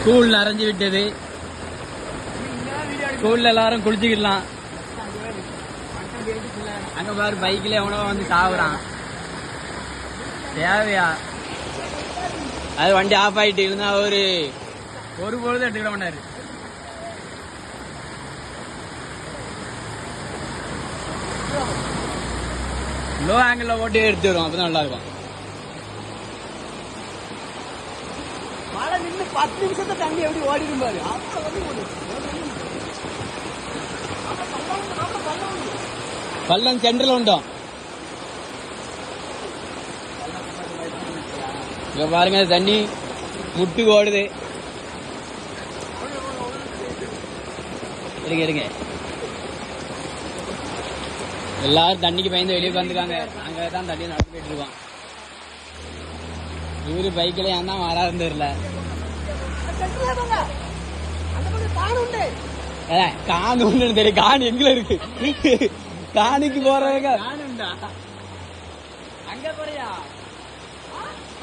School நிறைஞ்சு விட்டது. ஸ்கூல்ல எல்லாரும் குளிச்சுக்கலாம் அங்க பாரு பைக்ல எவனோ வந்து சாவுறான். தேவையா? அது வண்டி ஆஃப் ஆயிட்டு இருந்தா ஒரு ஒரு பொழுது எடுத்துக்கிட மாட்டாரு. லோ ஆங்கிள் ஓட்டி எடுத்து வரும் அப்பதான் நல்லா இருக்கும் மழை நின்று பத்து நிமிஷத்தை தண்ணி எப்படி ஓடிடும் பாரு அப்ப. பள்ளம் சென்டர்ல உண்டோம் இங்க பாருங்க தண்ணி முட்டு ஓடுது இருங்க இருங்க எல்லாரும் தண்ணிக்கு பயந்து வெளியே வந்துருக்காங்க அங்க தான் தண்ணி நடந்து போயிட்டு இருக்கோம். இவரு பைக்ல ஏன் தான். அந்த பக்கம் காணு ஒண்ணு தெரியும் கான் எங்க இருக்கு. கானுக்கு போறவங்க. அங்க போறியா?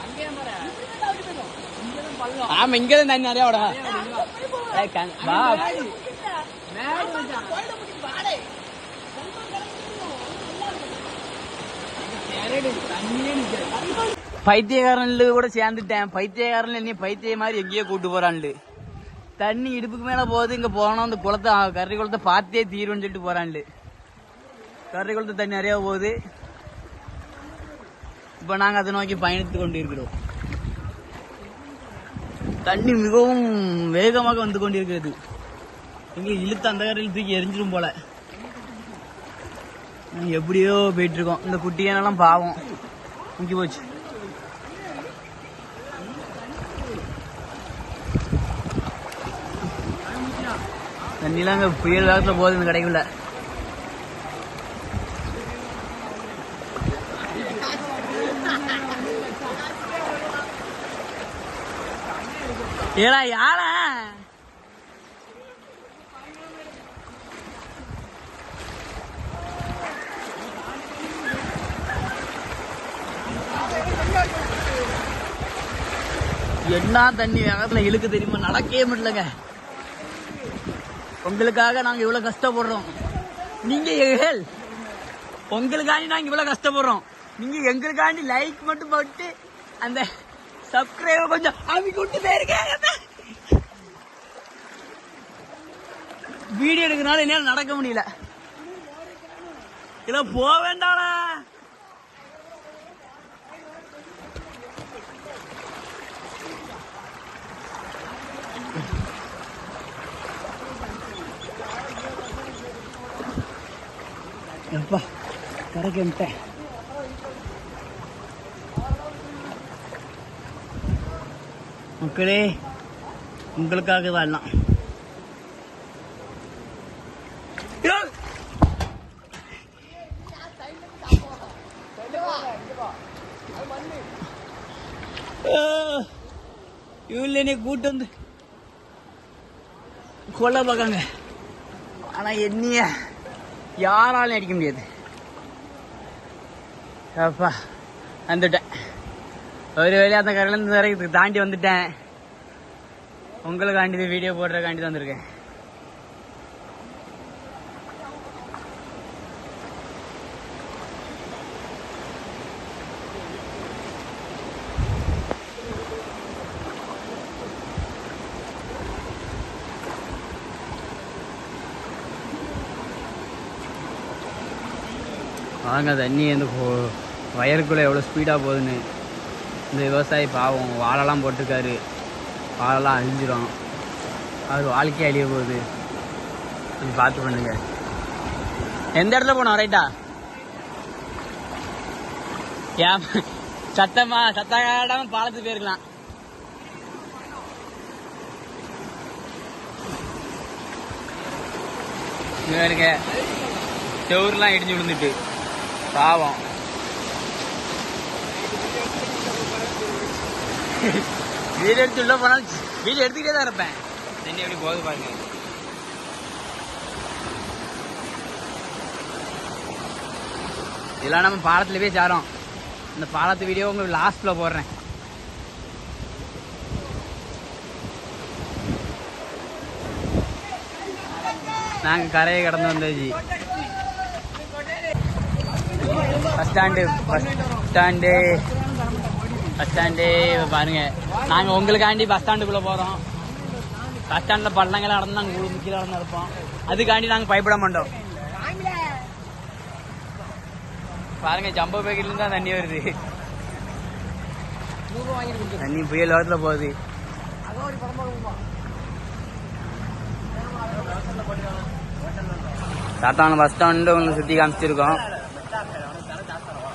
அங்கே ஆமா இங்கதான் தண்ணி நிறைய கண்- வாடே. பைத்தியக்காரன்ல கூட சேர்ந்துட்டேன். பைத்தியக்காரன்ல நீ பைத்திய மாதிரி எங்கேயோ கூட்டு போறான்லு. தண்ணி இடுப்புக்கு மேல போகுது இங்க போனோம் அந்த குளத்தை கறி குளத்தை பார்த்தே தீரும்னு சொல்லிட்டு போறான்லு. கறி குளத்து தண்ணி நிறைய போகுது. இப்ப நாங்க அதை நோக்கி பயணித்து கொண்டு இருக்கிறோம் தண்ணி மிகவும் வேகமாக வந்து கொண்டிருக்கிறது. எங்களுக்கு இழுத்து அந்த கரையில் தூக்கி எரிஞ்சிடும் போல. எப்படியோ போயிட்டு இருக்கோம் இந்த குட்டியானெல்லாம் பாவம். முக்கி போச்சு. தண்ணிலாம் அங்க புயல் காலத்துல போகுது இந்த கடைக்குள்ள ஏடா யாரா? என்ன தண்ணி வேகத்துல இழுக்கு தெரியுமா? நடக்கவே முடியலங்க. உங்களுக்காக நாங்க இவ்வளவு கஷ்டப்படுறோம். நீங்க ஏழ். உங்களுக்காண்டி நாங்க இவ்வளவு கஷ்டப்படுறோம். நீங்க எங்களுக்காண்டி லைக் மட்டும் போட்டு அந்த சப்ஸ்கிரைபர் கொஞ்சம் அவி கொண்டு போயிருக்க வீடியோ எடுக்கிறனால என்னால நடக்க முடியல. இல்ல போக வேண்டாடா எப்பா கரைக்கு வந்துட்டேன். மக்களே உங்களுக்காக தான் எல்லாம் இவ்வளோ என்னை கூட்டு வந்து கொல்ல பார்க்காங்க ஆனா என்னைய யாராலும் அடிக்க முடியாது. அப்பா வந்துட்டேன். ஒரு வேலையை அந்த கரையிலேருந்து வரைக்கும் தாண்டி வந்துட்டேன். உங்களுக்காண்டி வீடியோ போடுறதுக்காண்டி தான் வந்திருக்கேன். வாங்க தண்ணி வந்து போ- எவ்வளோ ஸ்பீடாக போகுதுன்னு. இந்த விவசாயி பாவம் வாழைலாம் போட்டிருக்காரு. வாழெல்லாம் அழிஞ்சிடும் அவர் வாழ்க்கையே அழிய போகுது. கொஞ்சம் பார்த்து பண்ணுங்க. எந்த இடத்துல போனோம்? ரைட்டா ஏன் சத்தமா சத்த காட்டாம பாலத்துக்கு போயிருக்கலாம். இங்க இருக்க செவுருலாம் இடிஞ்சு விழுந்துட்டு. பாவம். வீடு எடுத்து உள்ள போனாலும் வீடு எடுத்துக்கிட்டே தான் இருப்பேன். தண்ணி எப்படி போகுது பாருங்க. இதெல்லாம் நம்ம பாலத்தில் போய் சாரோம். இந்த பாலத்து வீடியோ உங்களுக்கு லாஸ்ட்ல போடுறேன். நாங்கள் கரையை கடந்து வந்தாச்சு bus stand bus stand bus stand பாருங்க. நாங்க உங்களுக்காண்டி பஸ் ஸ்டாண்டுக்குள்ள போறோம். பஸ் ஸ்டாண்ட்ல பள்ளங்கள் நடந்து நாங்க உள்ள கீழே நடந்து இருப்போம் அதுக்காண்டி நாங்க பயப்பட மாட்டோம். பாருங்க ஜம்போ பேக்கெட்ல தான் தண்ணி வருது. தண்ணி புயல் ஓரத்தில் போகுது. சாத்தான பஸ் ஸ்டாண்டு உங்களுக்கு சுத்தி காமிச்சிருக்கோம் சரி அடுத்த மக்களை பாருங்க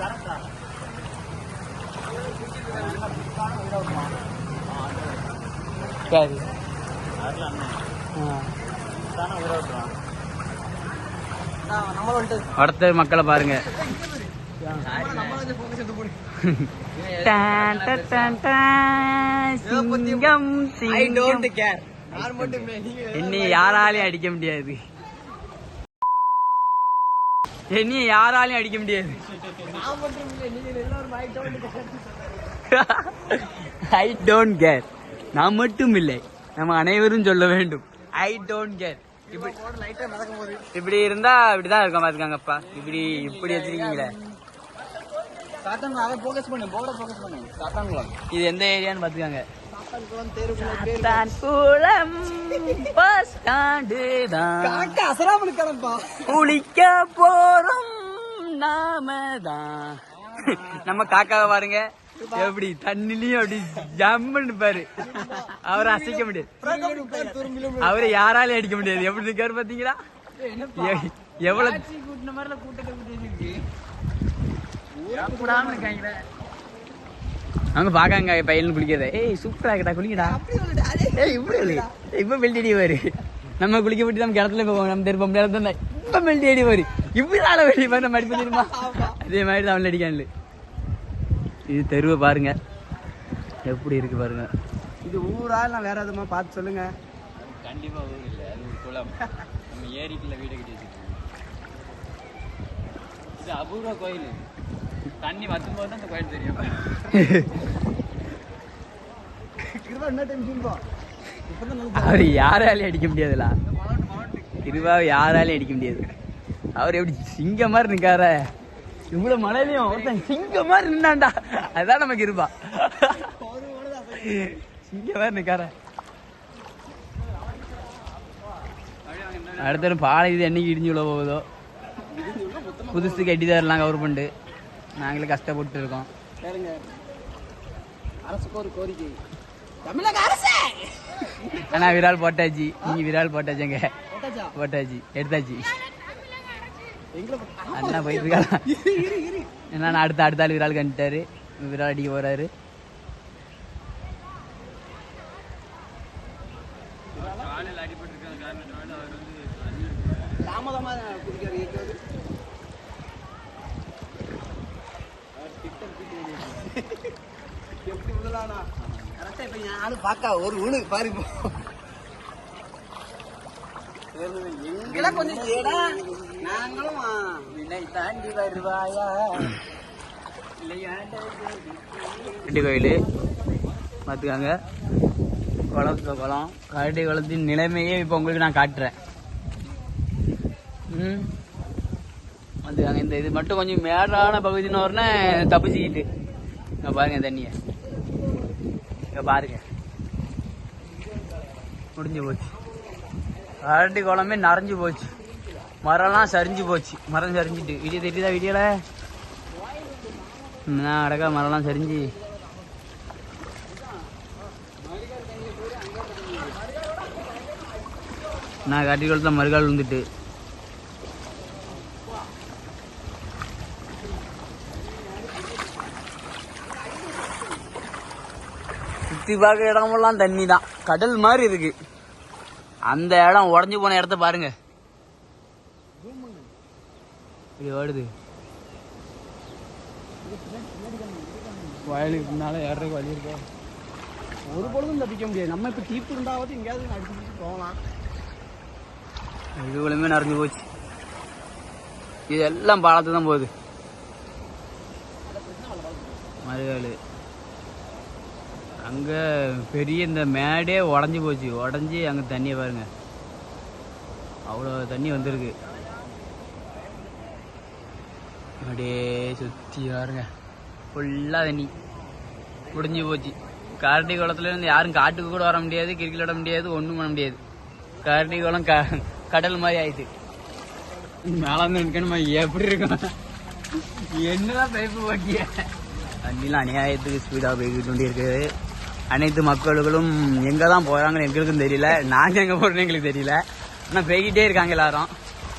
டான் டான் டான் டான். சிங்கம் ஐ டோன்ட் சிங்கம் கேர் நான் மட்டும் இல்லை, நீங்க என்னை யாராலையும் அடிக்க முடியாது. என்னைய யாராலையும் அடிக்க முடியாது. ஐ டோன்ட் கேர் நான் மட்டும் இல்லை நம்ம அனைவரும் சொல்ல வேண்டும். ஐ டோன்ட் கேர் இப்படி இருந்தா இப்படிதான் இருக்கும் பாத்துக்காங்கப்பா இப்படி இப்படி வச்சிருக்கீங்களே. இது எந்த ஏரியான்னு பாத்துக்காங்க. குளிக்க போறோம் நாம தான். நம்ம காக்காவை பாருங்க. எப்படி? தண்ணிலையும் அப்படி ஜம்முன்னு பாரு. அவரை அசைக்க முடியாது. அவரை யாராலையும் அடிக்க முடியாது. எப்படி இருக்காரு பாத்தீங்களா? எ- எவ்வளவு கூட்டின மாதிரில கூட்டத்தை அவங்க பாக்காங்க பையன் குளிக்கிறத. ஏய் சூப்பரா இருக்கடா குளிக்கடா ஏய் இப்படி இல்லை. இப்ப மெல்டி அடி வரு நம்ம குளிக்க விட்டு நம்ம கிணத்துல போவோம். நம்ம தெரு பொம்பளை தான் இப்ப மெல்டி அடி வரு இப்படி ஆள வெளியே மாதிரி நம்ம அதே மாதிரி தான் அவன் அடிக்கான்ல இது தெருவை பாருங்க. எப்படி இருக்கு பாருங்க. இது ஊரா நான் வேற எதுமா பார்த்து சொல்லுங்க. கண்டிப்பா ஊர் இல்ல. அது ஒரு குளம். நம்ம ஏரிக்குள்ள வீடு கட்டி வச்சிருக்கோம். இது அபூர்வ கோயில். தண்ணி வத்தும் போது தான் அந்த கோயில் தெரியும். கிருபா என்ன டைம் சொல்லுவா இப்பதான் நல்லா அவர் யாராலையும் அடிக்க முடியாதுல திருவாவை யாராலையும் அடிக்க முடியாது. அவர் எப்படி சிங்க மாதிரி நிக்கார இவ்வளவு மழையிலையும் ஒருத்தன் சிங்க மாதிரி நின்னான்டா. அதான் நமக்கு இருப்பா. சிங்க மாதிரி நிக்கார அடுத்த பாலை இது என்னைக்கு இடிஞ்சு விழ போகுதோ? புதுசு கட்டி தரலாம் கவர்மெண்ட் நாங்களே கஷ்டப்பட்டு இருக்கோம். அரசுக்கு ஒரு கோரிக்கை. தமிழக அரசு! ஆனா விரால் போட்டாச்சு. நீங்க விரால் போட்டாச்சுங்க. போட்டாச்சா? எடுத்தாச்சு. அண்ணா போயிட்டு இருக்காரா என்ன அடுத்த அடுத்த ஆள் விரால் கண்டுட்டாரு விரால் அடிக்க போறாரு. தாமதமா குடிக்கிற இயக்குவது எப்படி விடலானா கரெக்டா இப்ப நானும் பார்க்க ஒரு உணு பாரு எங்கெல்லாம் கொஞ்சம் ஏடா நாங்களும் வினை தாண்டி வருவாயா? கரடி கோயில். பார்த்துக்காங்க குளத்து குளம். கரடி குளத்தின் நிலைமையே இப்போ உங்களுக்கு நான் காட்டுறேன். ம்? பார்த்துக்காங்க இந்த இது மட்டும் கொஞ்சம் மேடான பகுதின்னு வரனே தப்பிச்சுக்கிட்டு. இங்க பாருங்க தண்ணியை. இங்க பாருங்க. முடிஞ்சு போச்சு. அரண்டி குளமே நிறைஞ்சு போச்சு. மரம்லாம் சரிஞ்சு போச்சு. மரம் சரிஞ்சிட்டு. வீடியோ தெரியுதா வீடியோல நான் அடக்கா மரம்லாம் சரிஞ்சு. நான் கட்டி குளத்துல மறுகால் விழுந்துட்டு. சுத்தி பார்க்க இடமெல்லாம் தண்ணி தான் கடல் மாதிரி இருக்குது அந்த இடம் உடஞ்சு போன இடத்த பாருங்க. இப்படி ஓடுது. வயலுக்கு பின்னால ஏறதுக்கு வழி இருக்கா. ஒரு பொழுதும் தப்பிக்க முடியாது. நம்ம இப்ப தீப்பு இருந்தாவது எங்கேயாவது அடிச்சு போகலாம். இதுகளுமே நிறைஞ்சு போச்சு. இது எல்லாம் பாலத்து தான் போகுது. மறுகால். அங்க பெரிய இந்த மேடே உடஞ்சி போச்சு. உடஞ்சி அங்க தண்ணியை பாருங்க. அவ்வளோ தண்ணி வந்திருக்கு. அப்படியே சுற்றி பாருங்க. ஃபுல்லாக தண்ணி. முடிஞ்சு போச்சு. காரட்டி குளத்துல இருந்து யாரும் காட்டுக்கு கூட வர முடியாது கிரிக்கெட் விட முடியாது ஒன்றும் பண்ண முடியாது. காரட்டி குளம் க கடல் மாதிரி ஆயிடுச்சு. மேலாந்து நிற்கணுமா எப்படி இருக்கும்? என்னதான் பைப்பு போட்டிய தண்ணியில் அநியாயத்துக்கு ஸ்பீடாக போய்கிட்டு இருக்குது அனைத்து மக்களும் எங்கே தான் போகிறாங்கன்னு எங்களுக்கும் தெரியல. நாங்கள் எங்கே போகிறோன்னு எங்களுக்கு தெரியல. ஆனால் போய்கிட்டே இருக்காங்க எல்லாரும்.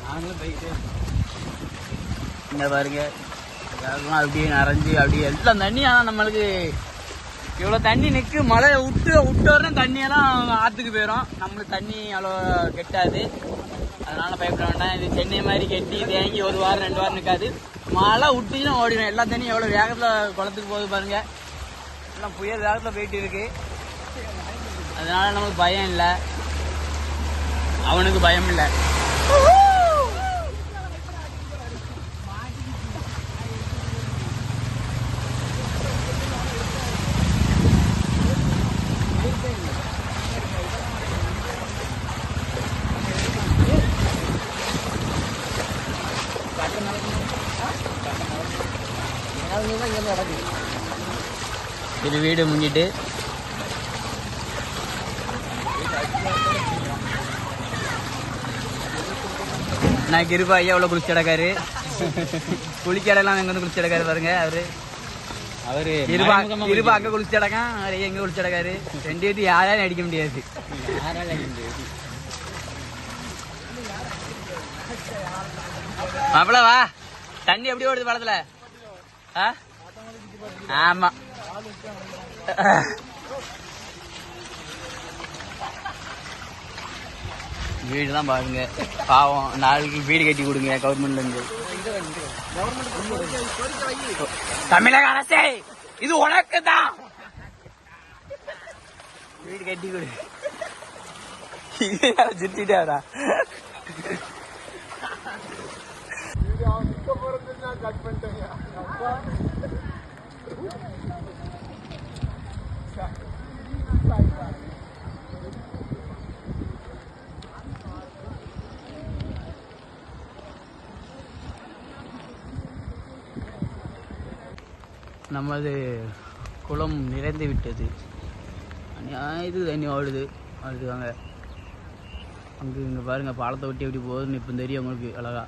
நாங்களும் போய்கிட்டே இருக்கோம். இந்த பாருங்க. அப்படியே நிறைஞ்சு அப்படியே எல்லாம் தண்ணி ஆனால் நம்மளுக்கு இவ்வளோ தண்ணி நிற்கு மழை விட்டு விட்டோடனே தண்ணியெல்லாம் ஆற்றுக்கு போயிடும் நம்மளுக்கு தண்ணி அவ்வளோ கெட்டாது. அதனால பயப்பட வேண்டாம். இது சென்னை மாதிரி கெட்டி தேங்கி ஒரு வாரம் ரெண்டு வாரம் நிற்காது மழை விட்டுச்சுன்னா ஓடிடும் எல்லா தண்ணியும் எவ்வளோ வேகத்தில் குளத்துக்கு போகுது பாருங்க. எல்லாம் புயல் வேகத்தில் போயிட்டு இருக்கு. அதனால நமக்கு பயம் இல்லை. அவனுக்கு பயம் இல்லை. இது வீடு முங்கிட்டு நான் கிருபா ஐயா எவ்வளோ குளிச்சு கிடக்காரு. குளிக்கடெல்லாம் எங்க வந்து குளிச்சு கிடக்காரு பாருங்க அவரு. அவரு இருபா இருபா அங்க குளிச்சு கிடக்கான் அவர் ஐயா எங்க குளிச்சு கிடக்காரு. ரெண்டு பேர்த்து யாராலும் அடிக்க முடியாது. மாப்பிள வா. தண்ணி எப்படி ஓடுது பழத்துல ஆ? ஆமா. வீடு தான் பாருங்க. பாவம் நாளைக்கு வீடு கட்டி கொடுங்க கவர்மெண்ட்ல இருந்து தமிழக அரசே இது உனக்கு தான் வீடு கட்டி கொடு. சுத்திட்டாரா? கட் பண்ணிட்டேன் நமது குளம் நிறைந்து விட்டது. இது தண்ணி ஓடுது அதுக்காங்க அங்கே இங்கே பாருங்கள் பாலத்தை ஒட்டி எப்படி போகுதுன்னு இப்போ தெரியும் உங்களுக்கு அழகா.